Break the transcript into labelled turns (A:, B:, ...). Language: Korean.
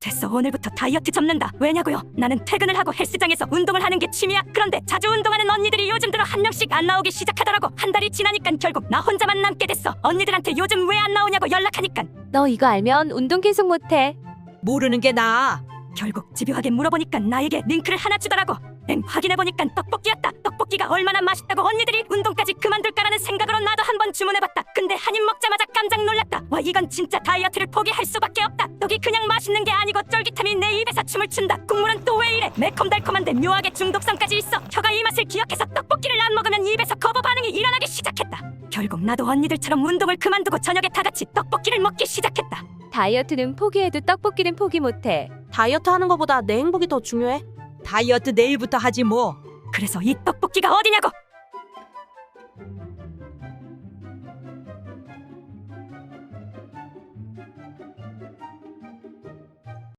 A: 됐어 오늘부터 다이어트 접는다. 왜냐고요? 나는 퇴근을 하고 헬스장에서 운동을 하는 게 취미야. 그런데 자주 운동하는 언니들이 요즘 들어 한 명씩 안 나오기 시작하더라고. 한 달이 지나니까 결국 나 혼자만 남게 됐어. 언니들한테 요즘 왜 안 나오냐고 연락하니까
B: 너 이거 알면 운동 계속 못해.
C: 모르는 게 나아.
A: 결국 집요하게 물어보니까 나에게 링크를 하나 주더라고. 엥 확인해보니까 떡볶이였다. 떡볶이가 얼마나 맛있다고 언니들이 운동까지 그만둘까라는 생각으로 나도 한번 주문해봤다. 근데 한 입 먹자마자 깜짝 놀랐다. 와 이건 진짜 다이어트를 포기할 수밖에 없다 떡이 그냥 맛있는 게 아니고 쫄깃함이 내 입에서 춤을 춘다 국물은 또 왜 이래 매콤달콤한데 묘하게 중독성까지 있어 혀가 이 맛을 기억해서 떡볶이를 안 먹으면 입에서 거부 반응이 일어나기 시작했다 결국 나도 언니들처럼 운동을 그만두고 저녁에 다 같이 떡볶이를 먹기 시작했다
B: 다이어트는 포기해도 떡볶이는 포기 못해.
D: 다이어트 하는 것보다 내 행복이 더 중요해.
C: 다이어트 내일부터 하지 뭐.
A: 그래서 이 떡볶이가 어디냐고